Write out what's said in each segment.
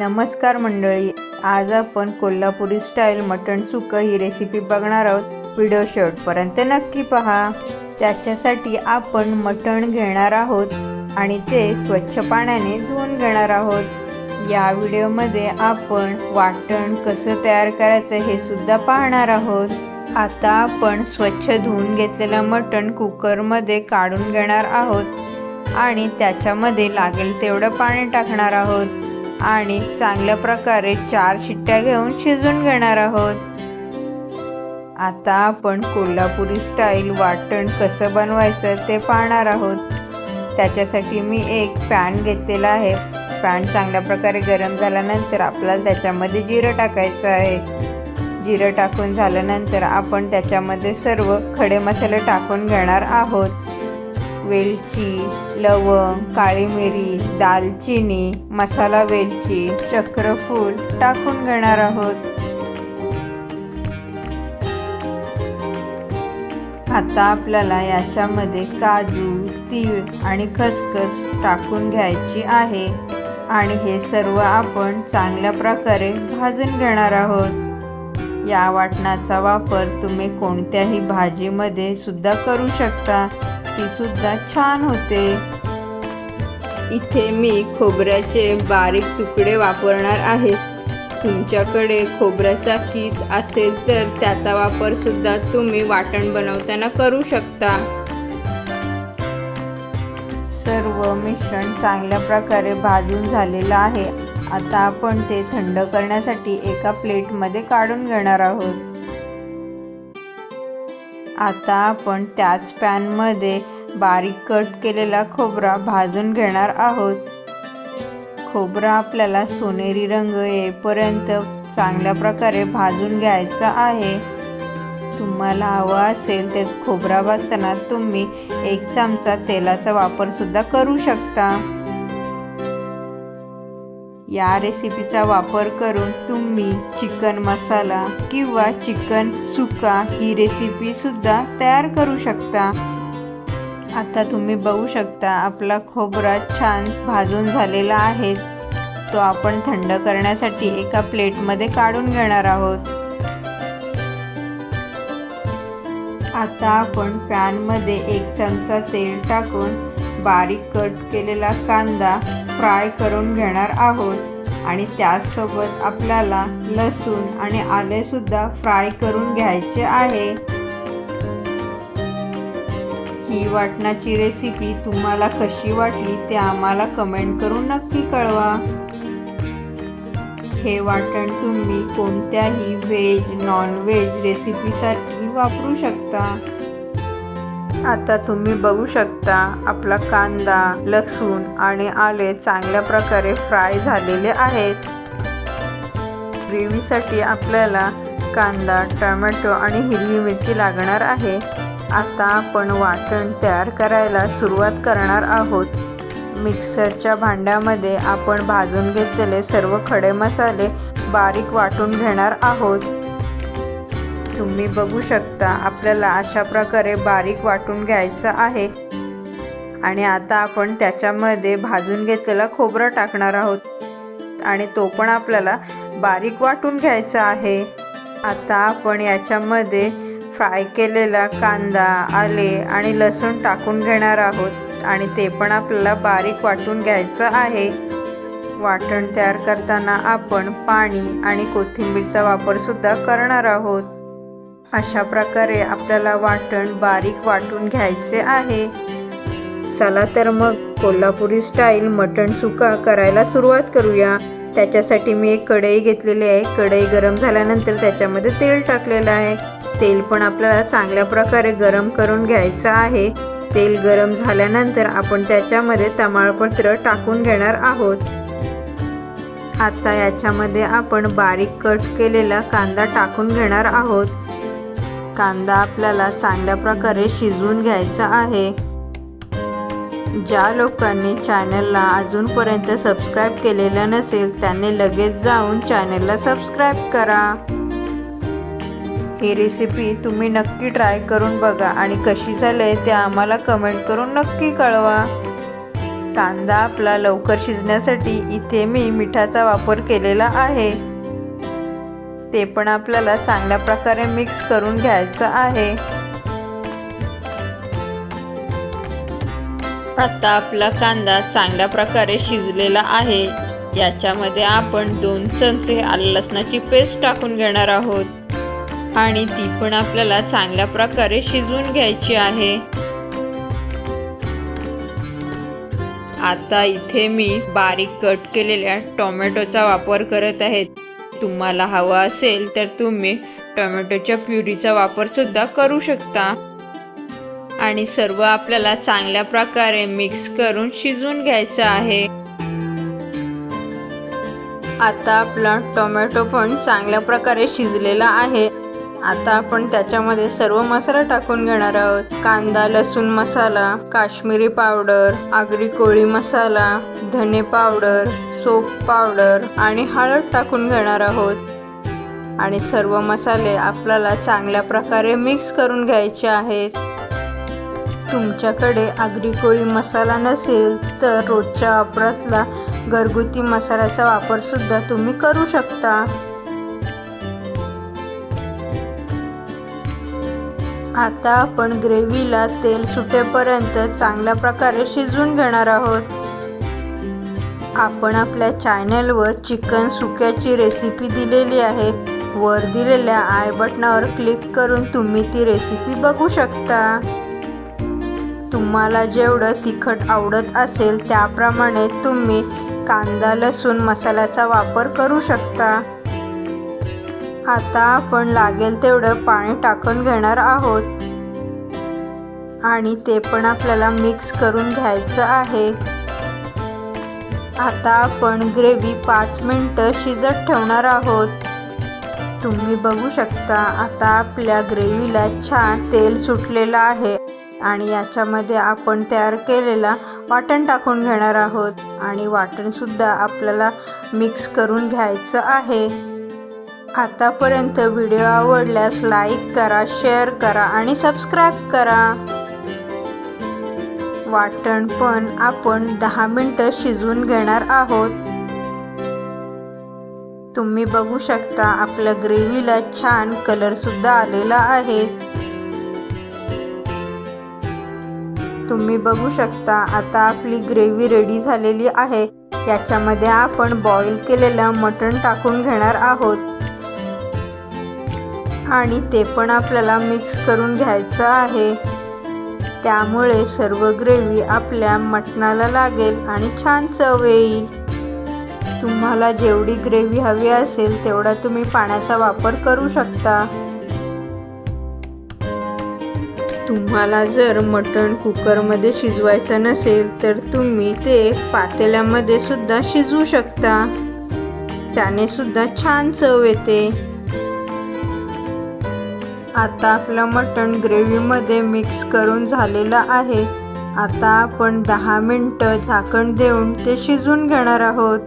नमस्कार मंडळी आज आपण कोल्हापुरी स्टाईल मटण सुकं ही रेसिपी बघणार आहोत. व्हिडिओ शेवटपर्यंत नक्की पहा. त्याच्यासाठी आपण मटण घेणार आहोत आणि ते स्वच्छ पाण्याने धुवून घेणार आहोत. या व्हिडिओमध्ये आपण वाटण कसं तयार करायचं हे सुद्धा पाहणार आहोत. आता आपण स्वच्छ धुवून घेतलेलं मटण कुकरमध्ये काढून घेणार आहोत आणि त्याच्यामध्ये लागेल तेवढं पाणी टाकणार आहोत. आणि चांगल्या प्रकारे चार शिट्ट्या घेऊन शिजून घेणार आहोत. आता आपण कोल्हापुरी स्टाईल वाटण कसं बनवायचं ते पाहणार आहोत. त्याच्यासाठी मी एक पॅन घेतलेला आहे. पॅन चांगल्या प्रकारे गरम झाल्यानंतर आपल्याला त्याच्यामध्ये जिरं टाकायचं आहे. जिरं टाकून झाल्यानंतर आपण त्याच्यामध्ये सर्व खडे मसाले टाकून घेणार आहोत. वेलची लवंग काळी मिरी दालचिनी मसाला वेलची चक्रफूल टाकून घेणार आहोत. आता आपल्याला याच्यामध्ये काजू तीळ आणि खसखस टाकून घ्यायची आहे. आणि हे सर्व आपण चांगल्या प्रकारे भाजून घेणार आहोत. या वाटणाचा वापर तुम्ही कोणत्याही भाजीमध्ये सुद्धा करू शकता. सुद्धा छान होते. इथे मी खोबऱ्याचे बारीक तुकडे वापरणार आहे. तुमच्याकडे खोबऱ्याचा किस असेल तर त्याचा वापर सुद्धा तुम्ही वाटण बनवताना करू शकता. सर्व मिश्रण चांगल्या प्रकारे भाजून झालेलं आहे. आता आपण ते थंड करण्यासाठी एका प्लेटमध्ये काढून घेणार आहोत. आता आपण त्याच पॅनमध्ये बारीक कट केलेला खोबरा भाजून घेणार आहोत. खोबरा आपल्याला सोनेरी रंग येईपर्यंत चांगल्या प्रकारे भाजून घ्यायचा आहे. तुम्हाला हवं असेल तर खोबरा भाजताना तुम्ही एक चमचा तेलाचा वापरसुद्धा करू शकता. या रेसिपीचा वापर करून तुम्ही चिकन मसाला किंवा चिकन सुका ही रेसिपी सुद्धा तयार करू शकता. आता तुम्ही बघू शकता आपला खोबरा छान भाजून झालेला आहे. तो आपण थंड करण्यासाठी एका प्लेटमध्ये काढून घेणार आहोत. आता आपण पॅनमध्ये एक चमचा तेल टाकून बारीक कट केलेला कांदा फ्राय करून घेणार आहोत. आणि त्याचसोबत आपल्याला लसूण आणि आलेसुद्धा फ्राय करून घ्यायचे आहे. ही वाटणाची रेसिपी तुम्हाला कशी वाटली ते आम्हाला कमेंट करून नक्की कळवा. हे वाटण तुम्ही कोणत्याही व्हेज नॉन व्हेज रेसिपीसाठी वापरू शकता. आता तुम्ही बघू शकता आपला कांदा लसूण आणि आले चांगल्या प्रकारे फ्राय झालेले आहेत. ग्रेव्हीसाठी आपल्याला कांदा टोमॅटो आणि हिरवी मिरची लागणार आहे. आता आपण वाटण तयार करायला सुरुवात करणार आहोत. मिक्सरच्या भांड्यामध्ये आपण भाजून घेतलेले सर्व खडे मसाले बारीक वाटून घेणार आहोत. तुम्ही बघू शकता आपल्याला अशा प्रकारे बारीक वाटून घ्यायचं आहे. आणि आता आपण त्याच्यामध्ये भाजून घेतलेला खोबरं टाकणार आहोत. आणि तो पण आपल्याला बारीक वाटून घ्यायचा आहे. आता आपण याच्यामध्ये फ्राय केलेला कांदा आले आणि लसूण टाकून घेणार आहोत. आणि ते पण आपल्याला बारीक वाटून घ्यायचं आहे. वाटण तयार करताना आपण पाणी आणि कोथिंबीरचा वापरसुद्धा करणार आहोत. अशा प्रकारे आपल्याला वाटण बारीक वाटून घ्यायचे आहे. चला तर मग कोल्हापुरी स्टाईल मटण सुका करायला सुरुवात करूया. त्याच्यासाठी मी एक कढई घेतलेली आहे. कढई गरम झाल्यानंतर त्याच्यामध्ये तेल टाकलेलं आहे. तेल पण आपल्याला चांगल्या प्रकारे गरम करून घ्यायचं आहे. तेल गरम झाल्यानंतर आपण त्याच्यामध्ये तमाळपत्र टाकून घेणार आहोत. आता याच्यामध्ये आपण बारीक कट केलेला कांदा टाकून घेणार आहोत. कांदा आपल्याला चांगल्या प्रकारे शिजवून घ्यायचा आहे. ज्या लोकांनी चॅनलला अजूनपर्यंत सबस्क्राईब केलेलं नसेल त्यांनी लगेच जाऊन चॅनलला सबस्क्राईब करा. ही रेसिपी तुम्ही नक्की ट्राय करून बघा आणि कशी झाली ते आम्हाला कमेंट करून नक्की कळवा. कांदा आपला लवकर शिजण्यासाठी इथे मी मिठाचा वापर केलेला आहे. ते पण आपल्याला चांगल्या प्रकारे मिक्स करून घ्यायचं आहे. आता आपला कांदा चांगल्या प्रकारे शिजलेला आहे. याच्यामध्ये आपण दोन चमचे आलं लसणाची पेस्ट टाकून घेणार आहोत. आणि ती पण आपल्याला चांगल्या प्रकारे शिजवून घ्यायची आहे. आता इथे मी बारीक कट केलेल्या टोमॅटोचा वापर करत आहे. तुम्हाला हवा असेल तर तुम्ही टोमॅटोच्या प्युरीचा वापर सुद्धा करू शकता. आणि सर्व आपल्याला चांगल्या प्रकारे मिक्स करून शिजवून घ्यायचं आहे. आता आपला टोमॅटो पण चांगल्या प्रकारे शिजलेला आहे. आता आपण त्याच्यामध्ये सर्व मसाला टाकून घेणार आहोत. कांदा लसूण मसाला काश्मीरी पावडर आगरी कोळी मसाला धने पावडर सोप पावडर आणि हळद टाकून घेणार आहोत. आणि सर्व मसाले आपल्याला चांगल्या प्रकारे मिक्स करून घ्यायचे आहेत. तुमच्याकडे आगरी कोळी मसाला नसेल तर रोजच्या वापरातला घरगुती मसाल्याचा वापर सुद्धा तुम्ही करू शकता. आता आपण ग्रेव्हीला तेल सुटेपर्यंत चांगल्या प्रकारे शिजवून घेणार आहोत. आपण आपल्या चॅनलवर चिकन सुक्याची रेसिपी दिलेली आहे. वर दिलेल्या आय बटनावर क्लिक करून तुम्ही ती रेसिपी बघू शकता. तुम्हाला जेवढं तिखट आवडत असेल त्याप्रमाणे तुम्ही कांदा लसूण मसाल्याचा वापर करू शकता. आता आपण लागेल तेवढं पाणी टाकून घेणार आहोत. आणि ते पण आपल्याला मिक्स करून घ्यायचं आहे. आता आपण ग्रेव्ही पाच मिनटं शिजत ठेवणार आहोत. तुम्ही बघू शकता आता आपल्या ग्रेव्हीला छान तेल सुटलेलं आहे आणि याच्यामध्ये आपण तयार केलेला वाटण टाकून घेणार आहोत आणि वाटणसुद्धा आपल्याला मिक्स करून घ्यायचं आहे. आतापर्यंत व्हिडिओ आवडल्यास लाईक करा शेअर करा आणि सबस्क्राईब करा. वाटण पण आपण दहा मिनटं शिजवून घेणार आहोत. तुम्ही बघू शकता आपल्या ग्रेव्हीला छान कलरसुद्धा आलेला आहे. तुम्ही बघू शकता आता आपली ग्रेव्ही रेडी झालेली आहे. याच्यामध्ये आपण बॉईल केलेलं मटण टाकून घेणार आहोत. आणि ते पण आपल्याला मिक्स करून घ्यायचं आहे. त्यामुळे सर्व ग्रेव्ही आपल्या मटणाला लागेल आणि छान चव येईल. तुम्हाला जेवढी ग्रेव्ही हवी असेल तेवढा तुम्ही पाण्याचा वापर करू शकता. तुम्हाला जर मटण कुकरमध्ये शिजवायचं नसेल तर तुम्ही ते पातेल्यामध्ये सुद्धा शिजवू शकता. त्याने सुद्धा छान चव येते. आता आपलं मटण ग्रेव्हीमध्ये मिक्स करून झालेलं आहे. आता आपण दहा मिनटं झाकण देऊन ते शिजून घेणार आहोत.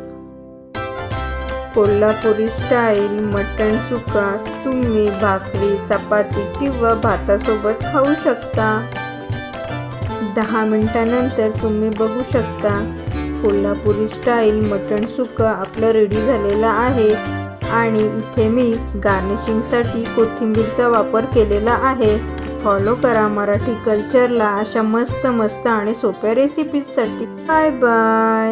कोल्हापुरी स्टाईल मटण सुका. तुम्ही भाकरी चपाती किंवा भातासोबत खाऊ शकता. दहा मिनटानंतर तुम्ही बघू शकता. कोल्हापुरी स्टाईल मटण सुका आपलं रेडी झालेलं आहे. आणि इथे मी गार्निशिंगसाठी कोथिंबीरचा वापर केलेला आहे. फॉलो करा मराठी कल्चरला अशा मस्त मस्त आणि सोप्या रेसिपीजसाठी बाय बाय